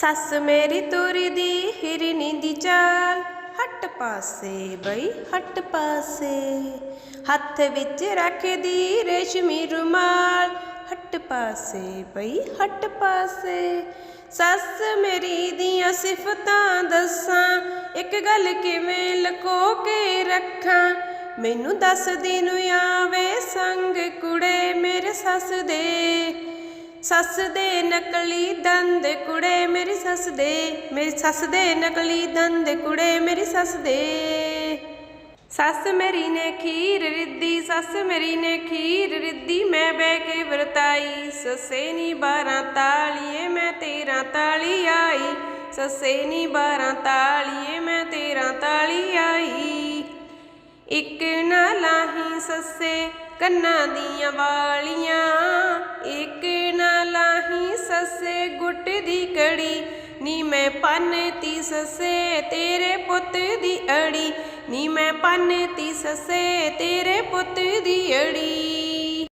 ਸੱਸ ਮੇਰੀ ਤੁਰੀ ਦੀ ਹਿਰਨੀ ਦੀ ਚਾਲ, ਹੱਟ ਪਾਸੇ ਬਈ, ਹੱਟ ਪਾਸੇ। ਹੱਥ ਵਿੱਚ ਰੱਖਦੀ ਰੇਸ਼ਮੀ ਰੁਮਾਲ, ਹੱਟ ਪਾਸੇ ਬਈ, ਹੱਟ ਪਾਸੇ। ਸੱਸ ਮੇਰੀ ਦੀਆਂ ਸਿਫਤਾਂ ਦੱਸਾਂ, ਇੱਕ ਗੱਲ ਕਿਵੇਂ ਲਕੋ ਕੇ ਰੱਖਾਂ? ਮੈਨੂੰ ਦੱਸ ਦਿਨ ਆਵੇ ਸੰਗ ਕੁੜੇ ਮੇਰੇ ਸੱਸ ਦੇ। ਸੱਸ ਦੇ ਨਕਲੀ ਦੰਦ ਕੁੜੇ ਮੇਰੀ ਸੱਸ ਦੇ, ਮੇਰੀ ਸੱਸ ਦੇ ਨਕਲੀ ਦੰਦ ਕੁੜੇ ਮੇਰੀ ਸੱਸ ਦੇ। ਸੱਸ ਮੇਰੀ ਨੇ ਖੀਰ ਰਿੱਧੀ, ਸੱਸ ਮੇਰੀ ਨੇ ਖੀਰ ਰਿੱਧੀ, ਮੈਂ ਬਹਿ ਕੇ ਵਰਤਾਈ। ਸੱਸੇ ਨੀ ਬਾਰਾਂ ਤਾਲੀਏ, ਮੈਂ ਤੇਰਾ ਤਾਲੀ ਆਈ। ਸੱਸੇ ਨੀ ਬਾਰਾਂ ਤਾਲੀਏ, ਮੈਂ ਤੇਰਾ ਤਾਲੀ ਆਈ। ਇੱਕ ਨਾ ਲਾਹੀ ਸੱਸੇ ਕੰਨਾਂ ਦੀਆਂ ਵਾਲੀਆਂ, ਇੱਕ ਗੁੱਟ ਦੀ ਕੜੀ, ਨੀ ਮੈਂ ਤੀ ਸੱਸੇ ਤੇਰੇ ਪੁੱਤ ਦੀ ਅੜੀ, ਨੀ ਮੈਂ ਤੀ ਸੱਸੇ ਤੇਰੇ ਪੁੱਤ ਦੀ